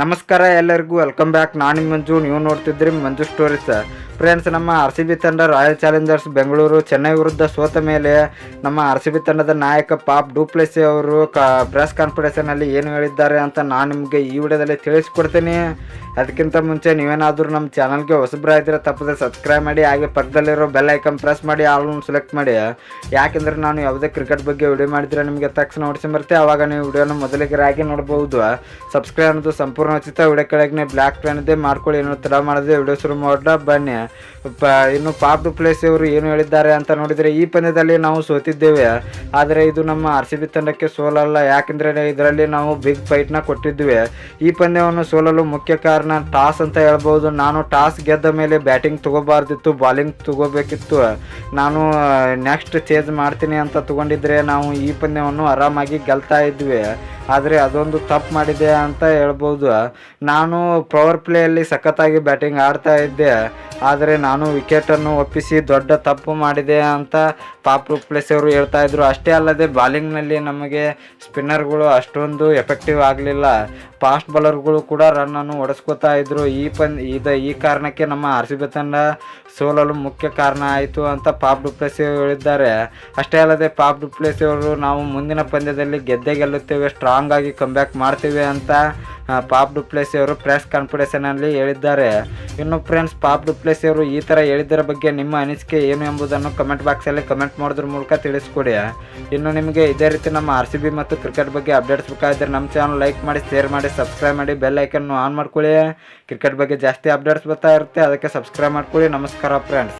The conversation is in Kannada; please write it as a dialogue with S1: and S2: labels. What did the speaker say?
S1: ನಮಸ್ಕಾರ ಎಲ್ಲರಿಗೂ ವೆಲ್ಕಮ್ ಬ್ಯಾಕ್ ನಾನು ನಿಮ್ಮ ಮಂಜು, ನೀವು ನೋಡ್ತಿದ್ರಿ ಮಂಜು ಸ್ಟೋರೀಸ್ ಫ್ರೆಂಡ್ಸ್ ನಮ್ಮ ಆರ್ ಸಿ ಬಿ ತಂಡ ರಾಯಲ್ ಚಾಲೆಂಜರ್ಸ್ ಬೆಂಗಳೂರು ಚೆನ್ನೈ ವಿರುದ್ಧ ಸೋತ ಮೇಲೆ ನಮ್ಮ ಆರ್ ಸಿ ಬಿ ತಂಡದ ನಾಯಕ ಪಾಪ್ ಡೂಪ್ಲೆಸಿ ಅವರು ಕ ಪ್ರೆಸ್ ಕಾನ್ಫರೆನ್ಸ್ನಲ್ಲಿ ಏನು ಹೇಳಿದ್ದಾರೆ ಅಂತ ನಾನು ನಿಮಗೆ ಈ ವಿಡಿಯೋದಲ್ಲಿ ತಿಳಿಸ್ಕೊಡ್ತೀನಿ. ಅದಕ್ಕಿಂತ ಮುಂಚೆ ನೀವೇನಾದರೂ ನಮ್ಮ ಚಾನಲ್ಗೆ ಹೊಸಬ್ರಾಗಿದ್ದರೆ ತಪ್ಪದೆ ಸಬ್ಸ್ಕ್ರೈಬ್ ಮಾಡಿ, ಹಾಗೆ ಪಕ್ಕದಲ್ಲಿರೋ ಬೆಲ್ ಐಕನ್ ಪ್ರೆಸ್ ಮಾಡಿ ಆಲ್ನ ಸೆಲೆಕ್ಟ್ ಮಾಡಿ. ಯಾಕೆಂದರೆ ನಾನು ಯಾವುದೇ ಕ್ರಿಕೆಟ್ ಬಗ್ಗೆ ವಿಡಿಯೋ ಮಾಡಿದರೆ ನಿಮಗೆ ತಕ್ಷಣ ನೋಡಿಸಿ ಬರುತ್ತೆ. ಆವಾಗ ನೀವು ವಿಡಿಯೋನ ಮೊದಲಿಗೆ ರಾಗಿ ನೋಡ್ಬೋದು. ಸಬ್ಸ್ಕ್ರೈಬ್ ಅನ್ನೋದು ಸಂಪೂರ್ಣ ಉಚಿತ ವಿಡಿಯೋ ಕೆಳಗೆ ಬ್ಲ್ಯಾಕ್ ಪೆನ್ ಇದೆ, ಮಾಡ್ಕೊಳ್ಳಿ, ಏನು ತಡ ಮಾಡಿದ್ರೆ ವಿಡಿಯೋ ಶುರು ಮಾಡೋಣ, ಬನ್ನಿ. ಪ, ಇನ್ನು ಪಾಪ್ ಡುಪ್ಲೇಸಿ ಇವರು ಏನು ಹೇಳಿದ್ದಾರೆ ಅಂತ ನೋಡಿದರೆ ಈ ಪಂದ್ಯದಲ್ಲಿ ನಾವು ಸೋತಿದ್ದೇವೆ. ಆದರೆ ಇದು ನಮ್ಮ ಆರ್ ಸಿ ಬಿ ತಂಡಕ್ಕೆ ಸೋಲಲ್ಲ, ಯಾಕೆಂದರೆ ಇದರಲ್ಲಿ ನಾವು ಬಿಗ್ ಫೈಟ್ನ ಕೊಟ್ಟಿದ್ವಿ ಈ ಪಂದ್ಯವನ್ನು ಸೋಲಲು ಮುಖ್ಯ ಕಾರಣ ಟಾಸ್ ಅಂತ ಹೇಳ್ಬೋದು. ನಾನು ಟಾಸ್ ಗೆದ್ದ ಮೇಲೆ ಬ್ಯಾಟಿಂಗ್ ತಗೋಬಾರ್ದಿತ್ತು, ಬಾಲಿಂಗ್ ತಗೋಬೇಕಿತ್ತು. ನಾನು ನೆಕ್ಸ್ಟ್ ಚೇಂಜ್ ಮಾಡ್ತೀನಿ ಅಂತ ತಗೊಂಡಿದ್ರೆ ನಾವು ಈ ಪಂದ್ಯವನ್ನು ಆರಾಮಾಗಿ ಗೆಲ್ತಾ ಇದ್ವಿ ಆದರೆ ಅದೊಂದು ತಪ್ಪು ಮಾಡಿದೆ ಅಂತ ಹೇಳ್ಬೋದು. ನಾನು ಪವರ್ ಪ್ಲೇಯಲ್ಲಿ ಸಖತ್ತಾಗಿ ಬ್ಯಾಟಿಂಗ್ ಆಡ್ತಾ ಇದ್ದೆ. ಆದರೆ ನಾನು ವಿಕೆಟನ್ನು ಒಪ್ಪಿಸಿ ದೊಡ್ಡ ತಪ್ಪು ಮಾಡಿದೆ ಅಂತ ಪಾಪ್ ಅವರು ಹೇಳ್ತಾ ಇದ್ರು. ಅಷ್ಟೇ ಅಲ್ಲದೆ ಬಾಲಿಂಗ್ನಲ್ಲಿ ನಮಗೆ ಸ್ಪಿನ್ನರ್ಗಳು ಅಷ್ಟೊಂದು ಎಫೆಕ್ಟಿವ್ ಆಗಲಿಲ್ಲ. ಫಾಸ್ಟ್ ಬಾಲರ್ಗಳು ಕೂಡ ರನ್ನನ್ನು ಹೊಡೆಸ್ಕೊತಾ ಇದ್ರು. ಈ ಪಂದ್ ಇದು ಈ ಕಾರಣಕ್ಕೆ ನಮ್ಮ ಆರ್ ಸಿ ಬಿ ತಂಡ ಸೋಲಲು ಮುಖ್ಯ ಕಾರಣ ಆಯಿತು ಅಂತ ಪಾಪ್ ಡುಪ್ಲೆಸಿ ಹೇಳಿದ್ದಾರೆ. ಅಷ್ಟೇ ಅಲ್ಲದೆ ಪಾಪ್ ಡುಪ್ಲೆಸಿ ಅವರು ನಾವು ಮುಂದಿನ ಪಂದ್ಯದಲ್ಲಿ ಗೆದ್ದೆ ಗೆಲ್ಲುತ್ತೇವೆ ಸ್ಟ್ರಾಂಗ್ ಆಗಿ ಕಂಬ್ಯಾಕ್ ಮಾಡ್ತೇವೆ ಅಂತ ಪಾಪ್ ಡುಪ್ಲೆಸಿ ಅವರು ಪ್ರೆಸ್ ಕಾನ್ಫರೆನ್ಸ್ನಲ್ಲಿ ಹೇಳಿದ್ದಾರೆ. ಇನ್ನು ಫ್ರೆಂಡ್ಸ್, ಪಾಪ್ ಡುಪ್ಲೆಸಿ ಅವರು ಈ ಥರ ಹೇಳಿದ್ದರ ಬಗ್ಗೆ ನಿಮ್ಮ ಅನಿಸಿಕೆ ಏನು ಎಂಬುದನ್ನು ಕಮೆಂಟ್ ಬಾಕ್ಸಲ್ಲಿ ಕಮೆಂಟ್ ಮಾಡೋದ್ರ ಮೂಲಕ ತಿಳಿಸ್ಕೊಡಿ. ಇನ್ನು ನಿಮಗೆ ಇದೇ ರೀತಿ ನಮ್ಮ ಆರ್ ಸಿ ಬಿ ಮತ್ತು ಕ್ರಿಕೆಟ್ ಬಗ್ಗೆ ಅಪ್ಡೇಟ್ಸ್ ಬೇಕಾದ್ರೆ ನಮ್ಮ ಚಾನಲ್ ಲೈಕ್ ಮಾಡಿ ಶೇರ್ ಮಾಡಿ ಸಬ್ಸ್ಕ್ರೈಬ್ ಮಾಡಿ ಬೆಲ್ ಐಕನ್ನು ಆನ್ ಮಾಡ್ಕೊಳ್ಳಿ. ಕ್ರಿಕೆಟ್ ಬಗ್ಗೆ ಜಾಸ್ತಿ ಅಪ್ಡೇಟ್ಸ್ ಬರ್ತಾ ಇರುತ್ತೆ, ಅದಕ್ಕೆ ಸಬ್ಸ್ಕ್ರೈಬ್ ಮಾಡ್ಕೊಳ್ಳಿ. ನಮಸ್ಕಾರ ಫ್ರೆಂಡ್ಸ್